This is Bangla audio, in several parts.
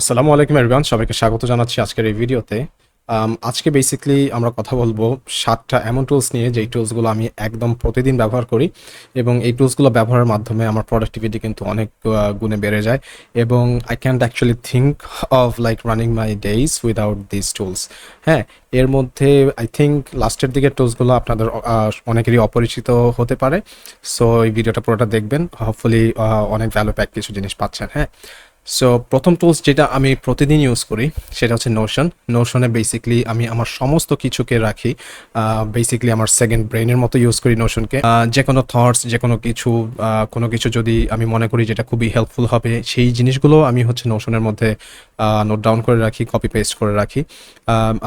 আসসালামু আলাইকুম এভরিওয়ান সবাইকে স্বাগত জানাচ্ছি আজকের এই ভিডিওতে। আজকে বেসিক্যালি আমরা কথা বলব সাতটা এমন টুলস নিয়ে, যেই টুলসগুলো আমি একদম প্রতিদিন ব্যবহার করি এবং এই টুলসগুলো ব্যবহারের মাধ্যমে আমার প্রোডাক্টিভিটি কিন্তু অনেক গুণে বেড়ে যায় এবং I can't actually think of like running my days without this tools হ্যাঁ এর মধ্যে আই থিঙ্ক লাস্টের দিকের টুলসগুলো আপনাদের অনেকেরই অপরিচিত হতে পারে। সো এই ভিডিওটা পুরোটা দেখবেন। হোপফুলি অনেক ভ্যালু প্যাক কিছু জিনিস পাচ্ছেন। হ্যাঁ সো প্রথম টুলস যেটা আমি প্রতিদিন ইউজ করি, সেটা হচ্ছে নোশন নোশনে বেসিক্যালি আমি আমার সমস্ত কিছুকে রাখি। বেসিক্যালি আমার সেকেন্ড ব্রেনের মতো ইউজ করি নোশনকে যে কোনো থটস যে কোনো কিছু কোনো কিছু যদি আমি মনে করি যেটা খুবই হেল্পফুল হবে, সেই জিনিসগুলো আমি হচ্ছে নোশনের মধ্যে নোট ডাউন করে রাখি কপি পেস্ট করে রাখি।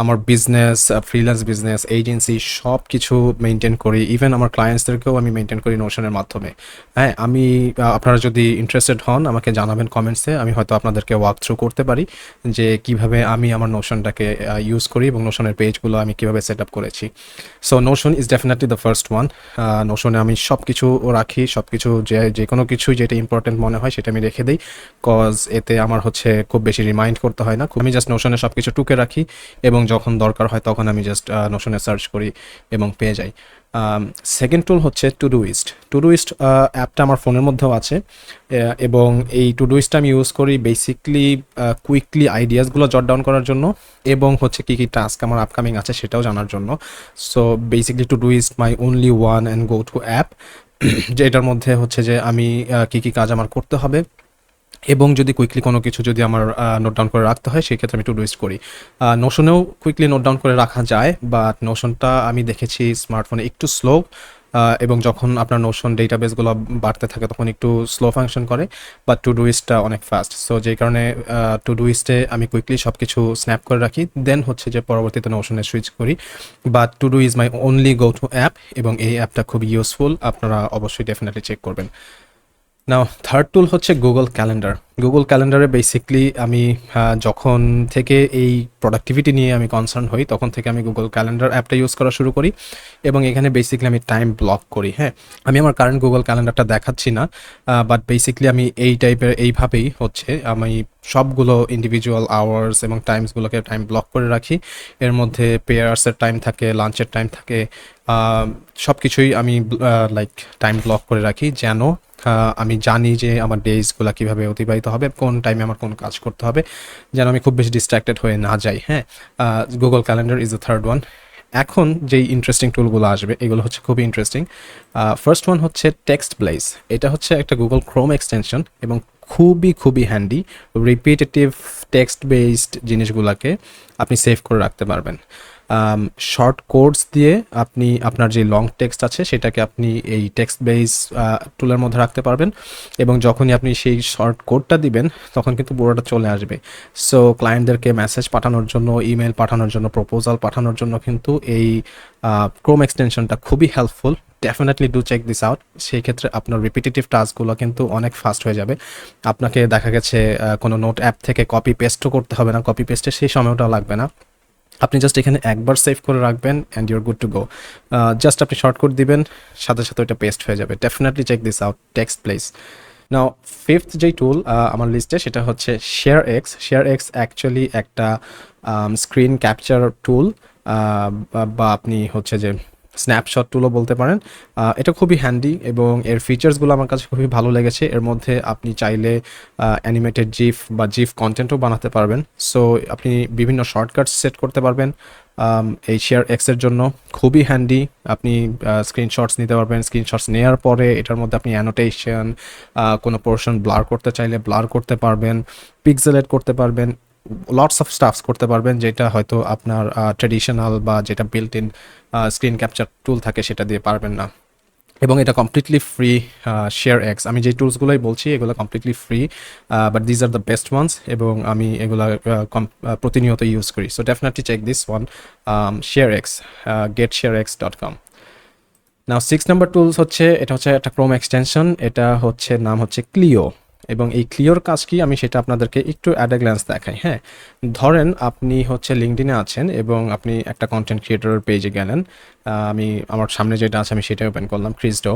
আমার বিজনেস ফ্রিল্যান্স বিজনেস এজেন্সি সব কিছু মেনটেন করি। ইভেন আমার ক্লায়েন্টসদেরকেও আমি মেনটেন করি নোশনের মাধ্যমে। হ্যাঁ আমি আপনারা যদি ইন্টারেস্টেড হন, আমাকে জানাবেন কমেন্টসে আমি হয়তো আপনাদেরকে ওয়াক থ্রু করতে পারি যে কীভাবে আমি আমার নোশনটাকে ইউজ করি এবং নোশনের পেজগুলো আমি কীভাবে সেট আপ করেছি so Notion is definitely the first one নোশনে আমি সব কিছু রাখি সব কিছু যে যে কোনো কিছু যেটা ইম্পর্টেন্ট মনে হয় সেটা আমি রেখে দিই। কজ এতে আমার হচ্ছে খুব বেশি রিমাইন্ড করতে হয় না। আমি জাস্ট নোশনে সব কিছু টুকে রাখি এবং যখন দরকার হয় তখন আমি জাস্ট নোশনে সার্চ করি এবং পেয়ে যাই। সেকেন্ড টুল হচ্ছে Todoist Todoist অ্যাপটা আমার ফোনের মধ্যেও আছে এবং এই টু ডু ইস্টটা আমি ইউজ করি বেসিকলি কুইকলি আইডিয়াসগুলো জট ডাউন করার জন্য, এবং হচ্ছে কী কী টাস্ক আমার আপকামিং আছে সেটাও জানার জন্য। So basically Todoist my only one and go to app যে এটার মধ্যে হচ্ছে যে আমি কী কী কাজ আমার করতে হবে। এবং যদি কুইকলি কোনো কিছু যদি আমার নোট ডাউন করে রাখতে হয়, সেক্ষেত্রে আমি টু ডু করি। নোশনেও কুইকলি নোট ডাউন করে রাখা যায় বাট নোশনটা আমি দেখেছি স্মার্টফোনে একটু স্লো এবং যখন আপনার নোশন ডেটাবেসগুলো বাড়তে থাকে, তখন একটু স্লো ফাংশন করে বাট টু ডুইস্টটা অনেক ফাস্ট সো যেই কারণে টু ডুইস্টে আমি কুইকলি সব কিছু স্ন্যাপ করে রাখি দেন হচ্ছে যে পরবর্তীতে নোশনে সুইচ করি। But Todoist my only go to app এবং এই অ্যাপটা খুব ইউজফুল আপনারা অবশ্যই ডেফিনেটলি চেক করবেন। নাও থার্ড টুল হচ্ছে গুগল ক্যালেন্ডার গুগল ক্যালেন্ডারে বেসিকলি আমি যখন থেকে এই প্রোডাক্টিভিটি নিয়ে আমি কনসার্ন হই, তখন থেকে আমি গুগল ক্যালেন্ডার অ্যাপটা ইউজ করা শুরু করি এবং এখানে বেসিকলি আমি টাইম ব্লক করি হ্যাঁ। আমি আমার কারেন্ট গুগল ক্যালেন্ডারটা দেখাচ্ছি না বাট বেসিকলি আমি এই টাইপের এইভাবেই হচ্ছে আমি সবগুলো ইন্ডিভিজুয়াল আওয়ার্স এবং টাইমসগুলোকে টাইম ব্লক করে রাখি। এর মধ্যে পেয়ার্সের টাইম থাকে লাঞ্চের টাইম থাকে সব কিছুই আমি লাইক টাইম ব্লক করে রাখি যেন আমি জানি যে আমার ডেজগুলো কীভাবে অতিবাহিত হবে, কোন টাইমে আমার কোন কাজ করতে হবে, যেন আমি খুব বেশি ডিস্ট্র্যাক্টেড হয়ে না যাই হ্যাঁ? Google calendar is the third one এখন যেই ইন্টারেস্টিং টুলগুলো আসবে, এগুলো হচ্ছে খুবই ইন্টারেস্টিং ফার্স্ট ওয়ান হচ্ছে টেক্সট ব্লেজ এটা হচ্ছে একটা গুগল ক্রোম এক্সটেনশন এবং খুবই খুবই হ্যান্ডি রিপিটেটিভ টেক্সট বেসড জিনিসগুলোকে আপনি সেভ করে রাখতে পারবেন। শর্ট কোডস দিয়ে আপনি আপনার যে লং টেক্সট আছে সেটাকে আপনি এই টেক্সট বেস টুলের মধ্যে রাখতে পারবেন এবং যখনই আপনি সেই শর্ট কোডটা দিবেন, তখন কিন্তু পুরোটা চলে আসবে। সো ক্লায়েন্টদেরকে মেসেজ পাঠানোর জন্য ইমেল পাঠানোর জন্য প্রপোজাল পাঠানোর জন্য কিন্তু এই ক্রোম এক্সটেনশনটা খুবই helpful definitely do check this out সেই ক্ষেত্রে আপনার রিপিটেটিভ টাস্কগুলো কিন্তু অনেক ফাস্ট হয়ে যাবে। আপনাকে দেখা গেছে কোনো নোট অ্যাপ থেকে কপি পেস্টও করতে হবে না। কপি পেস্টে সেই সময়টাও লাগবে না। আপনি জাস্ট এখানে একবার সেভ করে রাখবেন and your good to go just আপনি শর্টকাট দিবেন, সাথে সাথে ওইটা পেস্ট হয়ে যাবে। Definitely check this out text place now fifth যেই টুল আমার লিস্টে সেটা হচ্ছে ShareX ShareX actually একটা স্ক্রিন ক্যাপচার টুল বা আপনি হচ্ছে যে স্ন্যাপশট টুলও বলতে পারেন। এটা খুবই হ্যান্ডি এবং এর ফিচার্সগুলো আমার কাছে খুবই ভালো লেগেছে। এর মধ্যে আপনি চাইলে অ্যানিমেটেড জিফ বা জিফ কন্টেন্টও বানাতে পারবেন। সো আপনি বিভিন্ন শর্টকাটস সেট করতে পারবেন এই শেয়ার এক্সের জন্য। খুবই হ্যান্ডি আপনি স্ক্রিনশটস নিতে পারবেন। স্ক্রিনশটস নেওয়ার পরে এটার মধ্যে আপনি অ্যানোটেশন কোনো পোর্শন ব্লার করতে চাইলে ব্লার করতে পারবেন। পিক্সেলেট করতে পারবেন। লটস অফ স্টাফস করতে পারবেন, যেটা হয়তো আপনার ট্রেডিশনাল বা যেটা built in screen capture tool থাকে সেটা দিয়ে পারবেন না। এবং এটা কমপ্লিটলি ফ্রি শেয়ার এক্স আমি যে টুলসগুলোই বলছি, এগুলো completely free but these are the best ones এবং আমি এগুলো প্রতিনিয়ত ইউজ করি। So definitely check this one ShareX get ShareX dot com now six number tools হচ্ছে, এটা হচ্ছে একটা ক্রোম এক্সটেনশন এটা হচ্ছে, নাম হচ্ছে ক্লিও এবং এই ক্লিওর কাজ কি? আমি সেটা আপনাদেরকে একটু অ্যাড গ্ল্যান্স দেখাই হ্যাঁ? ধরেন আপনি হচ্ছে লিঙ্কডিনে আছেন এবং আপনি একটা কন্টেন্ট ক্রিয়েটরের পেজে গেলেন। আমি, আমার সামনে যেটা আছে আমি সেটাই ওপেন করলাম ক্রিজডো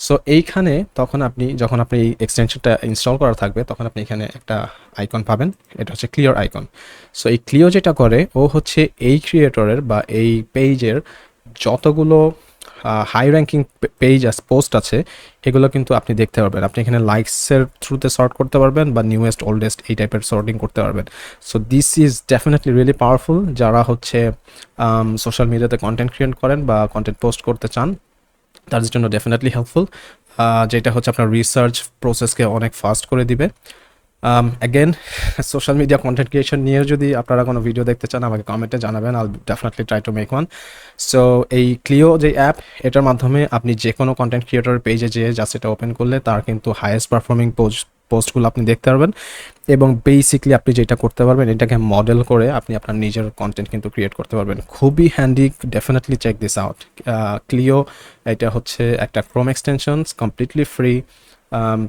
সো এইখানে তখন আপনি, যখন আপনি এই এক্সটেনশনটা ইনস্টল করা থাকবে, তখন আপনি এখানে একটা আইকন পাবেন। এটা হচ্ছে ক্লিয়ার আইকন সো এই ক্লিও যেটা করে, ও হচ্ছে এই ক্রিয়েটরের বা এই পেজের যতগুলো high ranking page as post আছে, এগুলো কিন্তু আপনি দেখতে পারবেন। আপনি এখানে লাইকসের থ্রুতে সর্ট করতে পারবেন বা নিউয়েস্ট ওল্ডেস্ট এই টাইপের সর্টিং করতে পারবেন। So this is definitely really powerful যারা হচ্ছে সোশ্যাল মিডিয়াতে কন্টেন্ট ক্রিয়েট করেন বা কন্টেন্ট পোস্ট করতে চান, তাদের জন্য ডেফিনেটলি হেল্পফুল যেটা হচ্ছে আপনার রিসার্চ প্রসেসকে অনেক ফাস্ট করে দিবে। Again social media content creation নিয়ে যদি আপনারা কোনো ভিডিও দেখতে চান, আমাকে কমেন্টে জানাবেন I'll definitely try to make one so এই ক্লিও যে অ্যাপ এটার মাধ্যমে আপনি যে কোনো কন্টেন্ট ক্রিয়েটরের পেজে যেয়ে জাস্ট এটা ওপেন করলে তার কিন্তু হায়েস্ট পারফর্মিং পোস্ট পোস্টগুলো আপনি দেখতে পারবেন। এবং বেসিকলি আপনি যেটা করতে পারবেন, এটাকে মডেল করে আপনি আপনার নিজের কন্টেন্ট কিন্তু ক্রিয়েট করতে পারবেন। খুবই handy definitely check this out Kleo এটা হচ্ছে একটা Chrome extensions completely free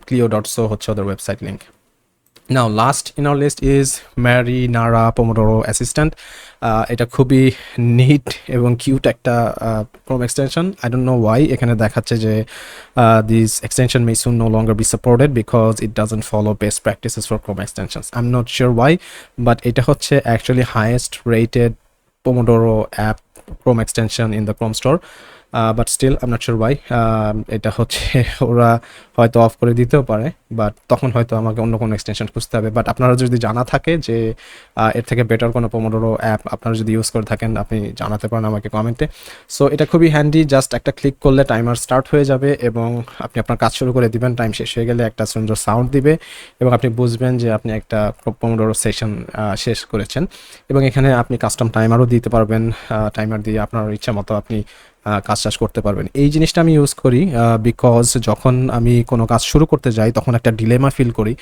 Kleo dot so হচ্ছে ওদের website link now last in our list is Marinara Pomodoro assistant এটা খুবই নিট এবং কিউট একটা Chrome extension I don't know why এখানে দেখাচ্ছে যে this extension may soon no longer be supported because it doesn't follow best practices for Chrome extensions I am not sure why but এটা হচ্ছে actually highest rated Pomodoro app Chrome extension in the Chrome store but still I'm not sure why এটা হচ্ছে ওরা হয়তো অফ করে দিতেও পারে বাট তখন হয়তো আমাকে অন্য কোনো এক্সটেনশন খুঁজতে হবে। বাট আপনারা যদি জানা থাকে যে এর থেকে বেটার কোনো পোমোডোরো অ্যাপ আপনারা যদি ইউজ করে থাকেন, আপনি জানাতে পারেন আমাকে কমেন্টে সো এটা খুবই হ্যান্ডি জাস্ট একটা ক্লিক করলে টাইমার স্টার্ট হয়ে যাবে এবং আপনি আপনার কাজ শুরু করে দিবেন টাইম শেষ হয়ে গেলে একটা সুন্দর সাউন্ড দিবে এবং আপনি বুঝবেন যে আপনি একটা পোমোডোরো সেশন শেষ করেছেন এবং এখানে আপনি কাস্টম টাইমারও দিতে পারবেন টাইমার দিয়ে আপনার ইচ্ছা মতো আপনি কাজ টাজ করতে পারবেন। এই জিনিসটা আমি ইউজ করি বিকজ যখন আমি কোনো কাজ শুরু করতে যাই, তখন একটা ডিলেমা ফিল করি।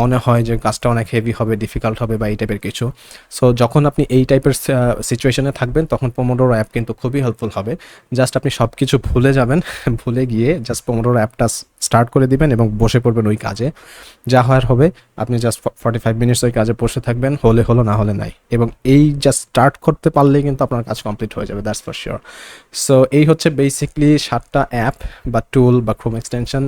মনে হয় যে কাজটা অনেক হেভি হবে ডিফিকাল্ট হবে বা এই টাইপের কিছু। সো যখন আপনি এই টাইপের সিচুয়েশনে থাকবেন, তখন পোমোডোর অ্যাপ কিন্তু খুবই হেল্পফুল হবে। জাস্ট আপনি সব কিছু ভুলে যাবেন, ভুলে গিয়ে জাস্ট পোমোডোর অ্যাপটা স্টার্ট করে দিবেন এবং বসে পড়বেন ওই কাজে। যা হওয়ার হবে, আপনি জাস্ট ফর্টি ফাইভ মিনিটস ওই কাজে বসে থাকবেন, হলে হলো না হলে নাই। এবং এই জাস্ট স্টার্ট করতে পারলেই কিন্তু আপনার কাজ কমপ্লিট হয়ে যাবে দ্যাটস ফর শিওর সো এই হচ্ছে বেসিকলি সাতটা অ্যাপ বা টুল বা ক্রোম এক্সটেনশন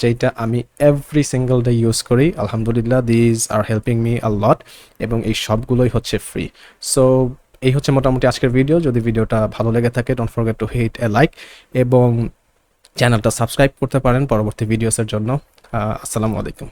যেটা আমি এভরি সিঙ্গল ডে ইউজ করি, আলহামদুলিল্লাহ these are helping me a lot এবং এই সবগুলোই হচ্ছে ফ্রি সো এই হচ্ছে মোটামুটি আজকের ভিডিও যদি ভিডিওটা ভালো লেগে থাকে don't forget to hit a like এবং চ্যানেলটা সাবস্ক্রাইব করতে পারেন পরবর্তী ভিডিওসের জন্য। আসসালামু আলাইকুম।